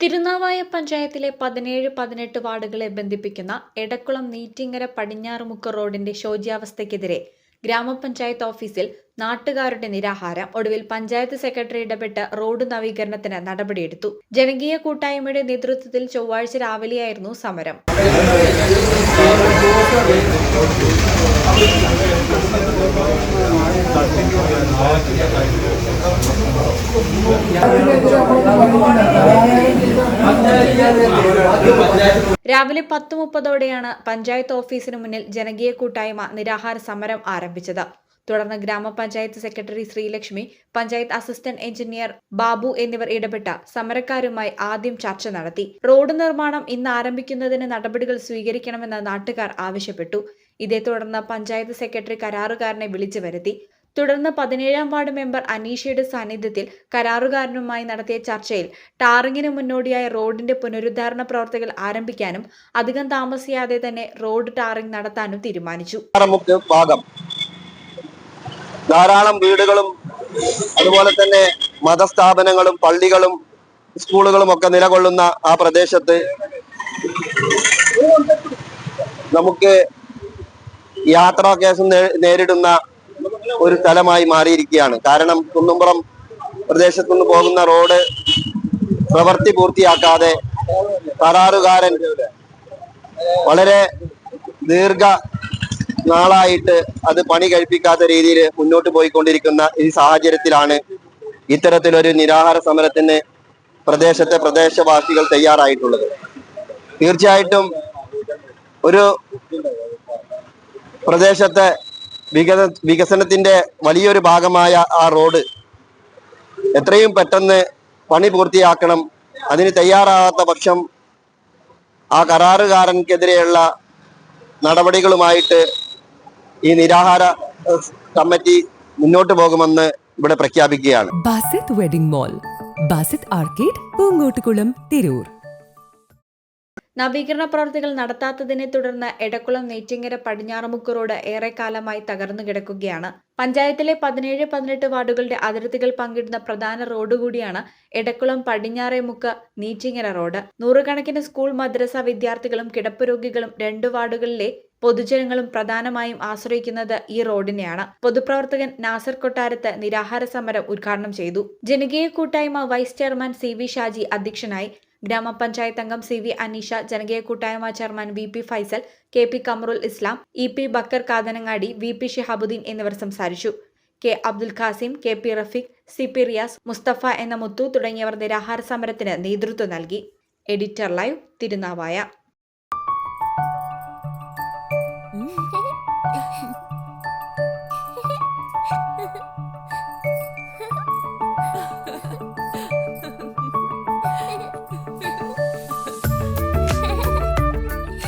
തിരുനാവായ പഞ്ചായത്തിലെ പതിനേഴ് പതിനെട്ട് വാർഡുകളെ ബന്ധിപ്പിക്കുന്ന എടക്കുളം നീറ്റിങ്ങര പടിഞ്ഞാറുമുക്ക് റോഡിന്റെ ശോച്യാവസ്ഥയ്ക്കെതിരെ ഗ്രാമപഞ്ചായത്ത് ഓഫീസിൽ നാട്ടുകാരുടെ നിരാഹാരം. ഒടുവിൽ പഞ്ചായത്ത് സെക്രട്ടറി ഇടപെട്ട് റോഡ് നവീകരണത്തിന് നടപടിയെടുത്തു. ജനകീയ കൂട്ടായ്മയുടെ നേതൃത്വത്തിൽ ചൊവ്വാഴ്ച രാവിലെയായിരുന്നു സമരം. രാവിലെ പത്ത് മുപ്പതോടെയാണ് പഞ്ചായത്ത് ഓഫീസിന് മുന്നിൽ ജനകീയ കൂട്ടായ്മ നിരാഹാര സമരം ആരംഭിച്ചത്. തുടർന്ന് ഗ്രാമപഞ്ചായത്ത് secretary Sreelakshmi panchayat assistant engineer Babu എന്നിവർ ഇടപെട്ട സമരക്കാരുമായി ആദ്യം ചർച്ച നടത്തി. റോഡ് നിർമ്മാണം ഇന്ന് ആരംഭിക്കുന്നതിന് നടപടികൾ സ്വീകരിക്കണമെന്ന് നാട്ടുകാർ ആവശ്യപ്പെട്ടു. ഇതേ തുടർന്ന് പഞ്ചായത്ത് സെക്രട്ടറി കരാറുകാരനെ വിളിച്ചു വരുത്തി. തുടർന്ന് പതിനേഴാം വാർഡ് മെമ്പർ അനീഷയുടെ സാന്നിധ്യത്തിൽ കരാറുകാരനുമായി നടത്തിയ ചർച്ചയിൽ ടാറിങ്ങിന് മുന്നോടിയായ റോഡിന്റെ പുനരുദ്ധാരണ പ്രവർത്തികൾ ആരംഭിക്കാനും അധികം താമസിയാതെ തന്നെ റോഡ് ടാറിംഗ് നടത്താനും തീരുമാനിച്ചു. ഭാഗം ധാരാളം വീടുകളും അതുപോലെ തന്നെ മതസ്ഥാപനങ്ങളും പള്ളികളും സ്കൂളുകളും ഒക്കെ നിലകൊള്ളുന്ന ആ പ്രദേശത്ത് നമുക്ക് യാത്രാ കേസ് നേരിടുന്ന ഒരു സ്ഥലമായി മാറിയിരിക്കുകയാണ്. കാരണം കുന്നുംപുറം പ്രദേശത്തു നിന്ന് പോകുന്ന റോഡ് പ്രവൃത്തി പൂർത്തിയാക്കാതെ കരാറുകാരൻ വളരെ ദീർഘ നാളായിട്ട് അത് പണി കഴിപ്പിക്കാത്ത രീതിയിൽ മുന്നോട്ട് പോയിക്കൊണ്ടിരിക്കുന്ന ഈ സാഹചര്യത്തിലാണ് ഇത്തരത്തിലൊരു നിരാഹാര സമരത്തിന് പ്രദേശത്തെ പ്രദേശവാസികൾ തയ്യാറായിട്ടുള്ളത്. തീർച്ചയായിട്ടും ഒരു പ്രദേശത്തെ വികസ വികസനത്തിന്റെ വലിയൊരു ഭാഗമായ ആ റോഡ് എത്രയും പെട്ടെന്ന് പണി പൂർത്തിയാക്കണം. അതിന് തയ്യാറാകാത്ത പക്ഷം ആ കരാറുകാരൻക്കെതിരെയുള്ള നടപടികളുമായിട്ട് ഈ നിരാഹാര കമ്മിറ്റി മുന്നോട്ട് പോകുമെന്ന് ഇവിടെ പ്രഖ്യാപിക്കുകയാണ്. Basith wedding mall Basith arcade Poongottukulam Tirur. നവീകരണ പ്രവർത്തികൾ നടത്താത്തതിനെ തുടർന്ന് എടക്കുളം നെയ്റ്റിങ്ങര പടിഞ്ഞാറുമുക്ക് റോഡ് ഏറെക്കാലമായി തകർന്നു കിടക്കുകയാണ്. പഞ്ചായത്തിലെ പതിനേഴ് പതിനെട്ട് വാർഡുകളുടെ അതിർത്തികൾ പങ്കിടുന്ന പ്രധാന റോഡ് കൂടിയാണ് എടക്കുളം പടിഞ്ഞാറേമുക്ക് നീറ്റിങ്ങര റോഡ്. നൂറുകണക്കിന് സ്കൂൾ മദ്രസ വിദ്യാർത്ഥികളും കിടപ്പ് രോഗികളും രണ്ട് വാർഡുകളിലെ പൊതുജനങ്ങളും പ്രധാനമായും ആശ്രയിക്കുന്നത് ഈ റോഡിനെയാണ്. പൊതുപ്രവർത്തകൻ നാസർ കൊട്ടാരത്ത് നിരാഹാര സമരം ഉദ്ഘാടനം ചെയ്തു. ജനകീയ കൂട്ടായ്മ vice chairman C V Shaji അധ്യക്ഷനായി ഗ്രാമപഞ്ചായത്ത് അംഗം സി വി അനീഷ ജനകീയ കൂട്ടായ്മ chairman V P Faisal K P Kamarul Islam E P Bakkar Kathanangadi V P Shihabuddin എന്നിവർ സംസാരിച്ചു. K Abdul Khasim K P Rafeeq C P Riyas Musthafa എന്ന മുത്തു തുടങ്ങിയവർ നിരാഹാര സമരത്തിന് നേതൃത്വം നൽകി. Editor live Thirunavaya